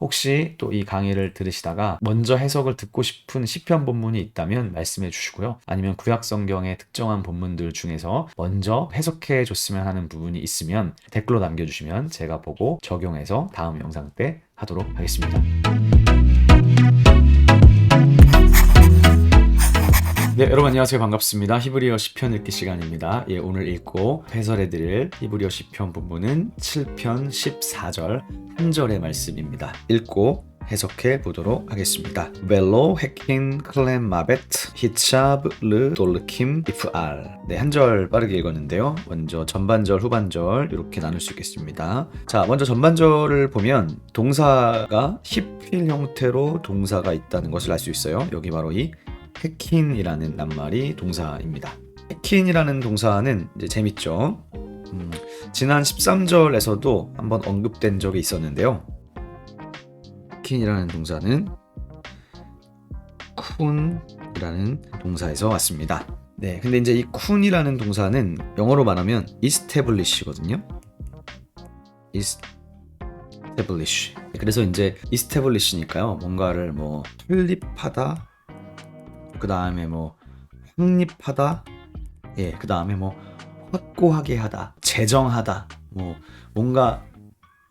혹시 또 이 강의를 들으시다가 먼저 해석을 듣고 싶은 시편 본문이 있다면 말씀해 주시고요. 아니면 구약 성경의 특정한 본문들 중에서 먼저 해석해 줬으면 하는 부분이 있으면 댓글로 남겨 주시면 제가 보고 적용해서 다음 영상 때 하도록 하겠습니다. 네, 여러분 안녕하세요. 반갑습니다. 히브리어 시편 읽기 시간입니다. 예, 오늘 읽고 해설해 드릴 히브리어 시편 본문은 7편 14절 한 절의 말씀입니다. 읽고 해석해 보도록 하겠습니다. 벨로 헤킨 클렘 마베트 히차브 르 돌르킴 이프알 네, 한 절 빠르게 읽었는데요. 먼저 전반절, 후반절 이렇게 나눌 수 있겠습니다. 자, 먼저 전반절을 보면 동사가 히필 형태로 동사가 있다는 것을 알 수 있어요. 여기 바로 이 해킨이라는 낱말이 동사입니다. 해킨이라는 동사는 이제 재밌죠. 음, 지난 13절에서도 한번 언급된 적이 있었는데요. 해킨이라는 동사는 쿤이라는 동사에서 왔습니다. 네, 근데 이제 이 쿤이라는 동사는 영어로 말하면 establish거든요. establish. 그래서 이제 establish니까요. 뭔가를 뭐 설립하다, 그 다음에 뭐 확립하다, 예, 그 다음에 뭐 확고하게 하다, 재정하다, 뭐 뭔가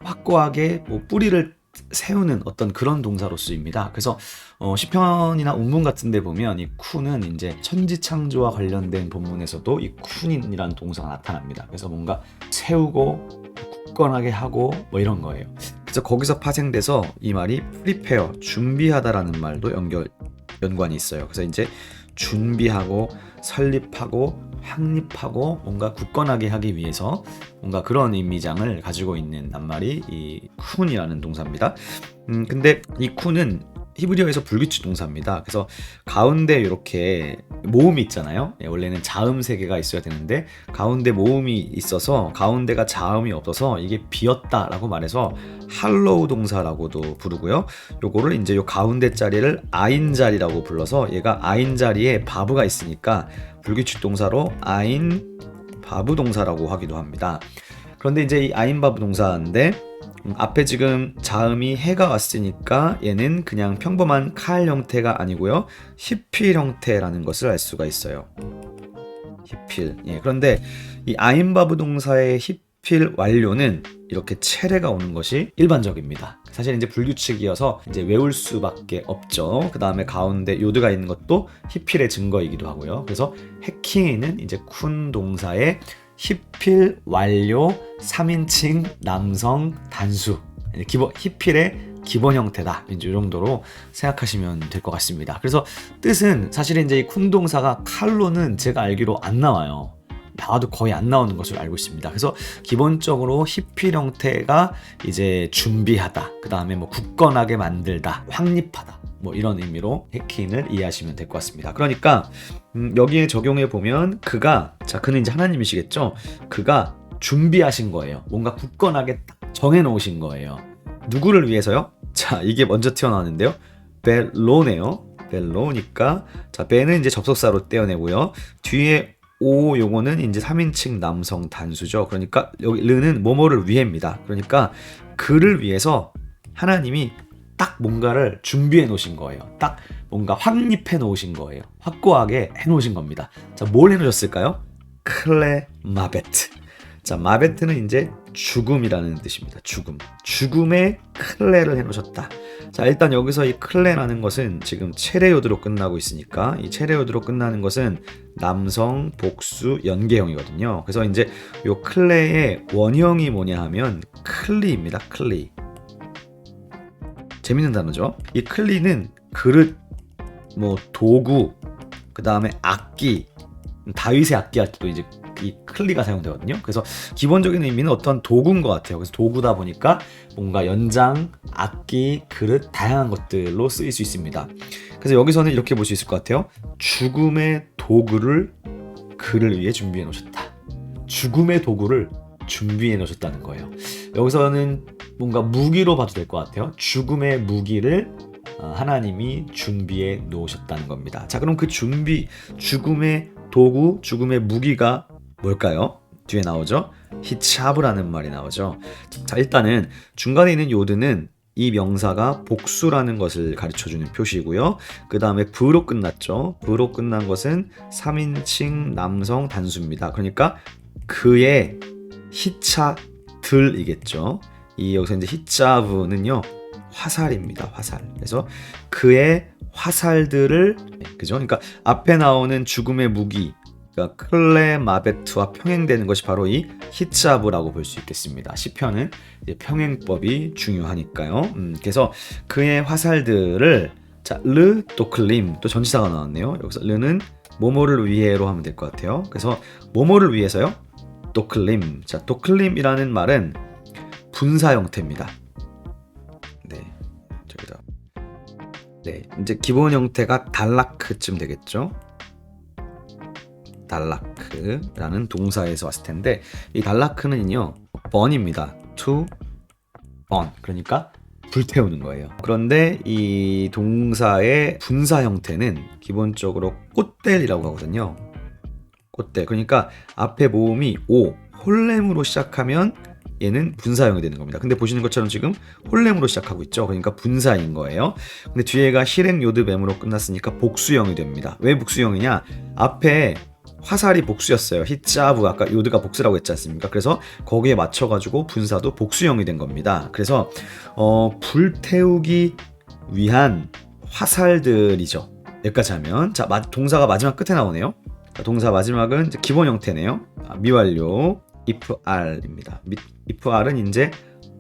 확고하게 뭐 뿌리를 세우는 어떤 그런 동사로 쓰입니다. 그래서 어, 시편이나 운문 같은데 보면 이 쿤은 이제 천지창조와 관련된 본문에서도 이 쿤이라는 동사가 나타납니다. 그래서 뭔가 세우고 굳건하게 하고 뭐 이런 거예요. 그래서 거기서 파생돼서 이 말이 프리페어 준비하다라는 말도 연결 연관이 있어요. 그래서 이제 준비하고 설립하고 확립하고 뭔가 굳건하게 하기 위해서 뭔가 그런 의미장을 가지고 있는 낱말이 이 쿤이라는 동사입니다. 음 근데 이 쿤은 히브리어에서 불규칙 동사입니다. 그래서 가운데 이렇게 모음이 있잖아요. 예, 원래는 자음 세 개가 있어야 되는데 가운데 모음이 있어서 가운데가 자음이 없어서 이게 비었다라고 말해서 할로우 동사라고도 부르고요. 요거를 이제 요 가운데 자리를 아인 자리라고 불러서 얘가 아인 자리에 바브가 있으니까 불규칙 동사로 아인 바브 동사라고 하기도 합니다. 그런데 이제 이 아인 바브 동사인데 음, 앞에 지금 자음이 해가 왔으니까 얘는 그냥 평범한 칼 형태가 아니고요. 히필 형태라는 것을 알 수가 있어요. 히필. 예, 그런데 이 아인바브 동사의 히필 완료는 이렇게 체레가 오는 것이 일반적입니다. 사실 이제 불규칙이어서 이제 외울 수밖에 없죠. 그 다음에 가운데 요드가 있는 것도 히필의 증거이기도 하고요. 그래서 해킹에는 이제 쿤 동사의 히필 완료 3인칭 남성 단수 기본 히필의 기본 형태다. 이제 이 정도로 생각하시면 될 것 같습니다. 그래서 뜻은 사실 이제 이 쿤동사가 칼로는 제가 알기로 안 나와요. 나와도 거의 안 나오는 것으로 알고 있습니다. 그래서 기본적으로 히필 형태가 이제 준비하다, 그 다음에 뭐 굳건하게 만들다, 확립하다, 뭐 이런 의미로 해킹을 이해하시면 될 것 같습니다. 그러니까 음, 여기에 적용해 보면 그가 자 그는 이제 하나님이시겠죠. 그가 준비하신 거예요. 뭔가 굳건하게 딱 정해 놓으신 거예요. 누구를 위해서요? 자 이게 먼저 튀어나왔는데요. 벨로네요. 벨로니까 자 벨은 이제 접속사로 떼어내고요. 뒤에 오 요거는 이제 3인칭 남성 단수죠. 그러니까 여기 르는 뭐뭐를 위해입니다. 그러니까 그를 위해서 하나님이 딱 뭔가를 준비해 놓으신 거예요. 딱 뭔가 확립해 놓으신 거예요. 확고하게 해 놓으신 겁니다. 자, 뭘 해 놓으셨을까요? 클레 마베트. 자, 마베트는 이제 죽음이라는 뜻입니다. 죽음. 죽음의 클레를 해 놓으셨다. 자, 일단 여기서 이 클레라는 것은 지금 체레요드로 끝나고 있으니까 이 체레요드로 끝나는 것은 남성 복수 연계형이거든요. 그래서 이제 요 클레의 원형이 뭐냐 하면 클리입니다. 클리. 재밌는 단어죠. 이 클리는 그릇, 뭐 도구, 그 다음에 악기, 다윗의 악기 할 때도 이제 이 클리가 사용되거든요. 그래서 기본적인 의미는 어떤 도구인 것 같아요. 그래서 도구다 보니까 뭔가 연장, 악기, 그릇 다양한 것들로 쓰일 수 있습니다. 그래서 여기서는 이렇게 볼 수 있을 것 같아요. 죽음의 도구를 그를 위해 준비해 놓으셨다. 죽음의 도구를 준비해 놓으셨다는 거예요. 여기서는 뭔가 무기로 봐도 될 것 같아요. 죽음의 무기를 어, 하나님이 준비해 놓으셨다는 겁니다. 자, 그럼 그 준비, 죽음의 도구, 죽음의 무기가 뭘까요? 뒤에 나오죠? 히차브라는 말이 나오죠. 자, 일단은 중간에 있는 요드는 이 명사가 복수라는 것을 가르쳐 주는 표시고요. 그 다음에 부로 끝났죠. 부로 끝난 것은 3인칭 남성 단수입니다. 그러니까 그의 히차들이겠죠. 이 여기서 이제 히차브는요 화살입니다. 화살. 그래서 그의 화살들을 그죠? 그러니까 앞에 나오는 죽음의 무기 그러니까 클레 마베트와 평행되는 것이 바로 이 히츠아브라고 볼 수 있겠습니다. 시편은 평행법이 중요하니까요. 음, 그래서 그의 화살들을 자, 르, 또 클림, 또 전치사가 나왔네요. 여기서 르는 모모를 위해로 하면 될 것 같아요. 그래서 모모를 위해서요. 또 클림. 자, 또 클림이라는 말은 분사 형태입니다. 네, 저기다. 네, 이제 기본 형태가 달라크쯤 되겠죠. 달라크라는 동사에서 왔을 텐데 이 달라크는요 번입니다. to burn 그러니까 불태우는 거예요. 그런데 이 동사의 분사 형태는 기본적으로 꽃델이라고 하거든요. 꽃델 그러니까 앞에 모음이 오 홀렘으로 시작하면 얘는 분사형이 되는 겁니다. 근데 보시는 것처럼 지금 홀렘으로 시작하고 있죠. 그러니까 분사인 거예요. 근데 뒤에가 실행 요드 뱀으로 끝났으니까 복수형이 됩니다. 왜 복수형이냐? 앞에 화살이 복수였어요. 히자브 아까 요드가 복수라고 했지 않습니까? 그래서 거기에 맞춰가지고 분사도 복수형이 된 겁니다. 그래서 어, 불태우기 위한 화살들이죠. 여기까지 하면 자 마- 동사가 마지막 끝에 나오네요. 자, 동사 마지막은 기본 형태네요. 아, 미완료 if r입니다. 미- if r은 이제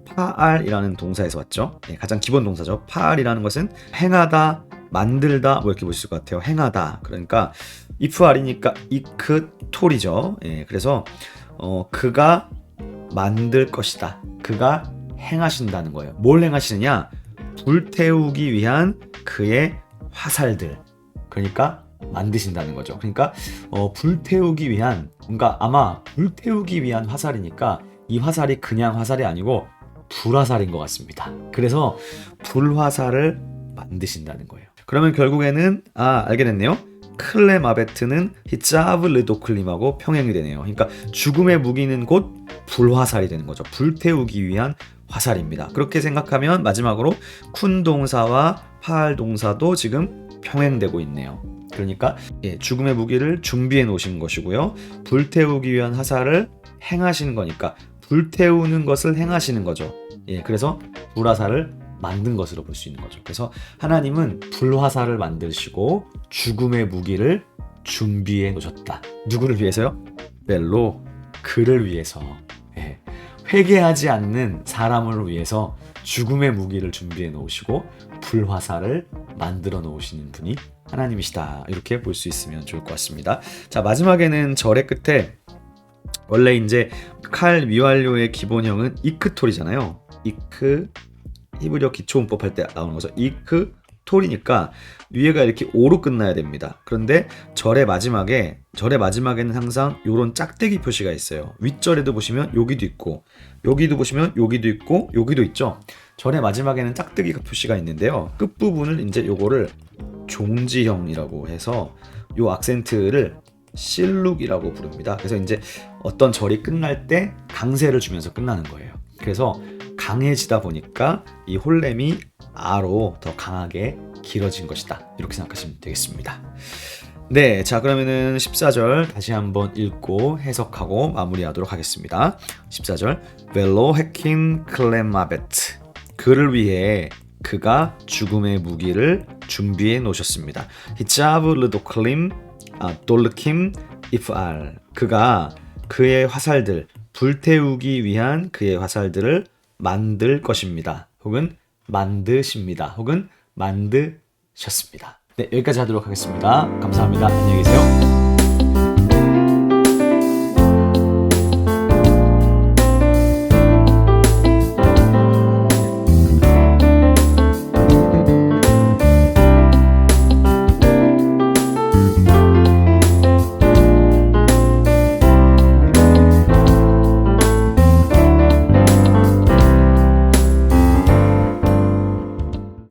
파알이라는 동사에서 왔죠. 네, 가장 기본 동사죠. 파알이라는 것은 행하다, 만들다 뭐 이렇게 보실 것 같아요. 행하다. 그러니까 if r이니까 이크 톨이죠. 예, 그래서 어, 그가 만들 것이다. 그가 행하신다는 거예요. 뭘 행하시느냐? 불태우기 위한 그의 화살들. 그러니까 만드신다는 거죠. 그러니까 어, 불태우기 위한 뭔가 아마 불태우기 위한 화살이니까 이 화살이 그냥 화살이 아니고 불화살인 것 같습니다. 그래서 불화살을 만드신다는 거예요. 그러면 결국에는 아 알게 됐네요. 클레마베트는 히자브 르도클림하고 평행이 되네요. 그러니까 죽음의 무기는 곧 불화살이 되는 거죠. 불태우기 위한 화살입니다. 그렇게 생각하면 마지막으로 쿤 동사와 파알 동사도 지금 평행되고 있네요. 그러니까 예, 죽음의 무기를 준비해 놓으신 것이고요. 불태우기 위한 화살을 행하시는 거니까 불태우는 것을 행하시는 거죠. 예, 그래서 불화살을 만든 것으로 볼 수 있는 거죠. 그래서 하나님은 불화살을 만드시고 죽음의 무기를 준비해 놓으셨다. 누구를 위해서요? 벨로 그를 위해서. 예, 회개하지 않는 사람을 위해서 죽음의 무기를 준비해 놓으시고 불화살을 만들어 놓으시는 분이 하나님이시다. 이렇게 볼 수 있으면 좋을 것 같습니다. 자, 마지막에는 절의 끝에 원래 이제 칼 미완료의 기본형은 이크톨이잖아요. 이크 히브리어 기초문법 할 때 나오는 거죠. 이크 톨이니까 위에가 이렇게 오로 끝나야 됩니다. 그런데 절의 마지막에 절의 마지막에는 항상 이런 짝대기 표시가 있어요. 윗절에도 보시면 여기도 있고 여기도 보시면 여기도 있고 여기도 있죠. 절의 마지막에는 짝대기 표시가 있는데요. 끝 부분을 이제 요거를 종지형이라고 해서 요 악센트를 실룩이라고 부릅니다. 그래서 이제 어떤 절이 끝날 때 강세를 주면서 끝나는 거예요. 그래서 강해지다 보니까 이 홀렘이 아로 더 강하게 길어진 것이다. 이렇게 생각하시면 되겠습니다. 네, 자 그러면은 14절 다시 한번 읽고 해석하고 마무리하도록 하겠습니다. 14절 벨로 헤킨 클레마베트 그를 위해 그가 죽음의 무기를 준비해 놓으셨습니다. 히자브 르도클림 아, 돌르킴 이프알 그가 그의 화살들 불태우기 위한 그의 화살들을 만들 것입니다. 혹은 만드십니다. 혹은 만드셨습니다. 네, 여기까지 하도록 하겠습니다. 감사합니다. 안녕히 계세요.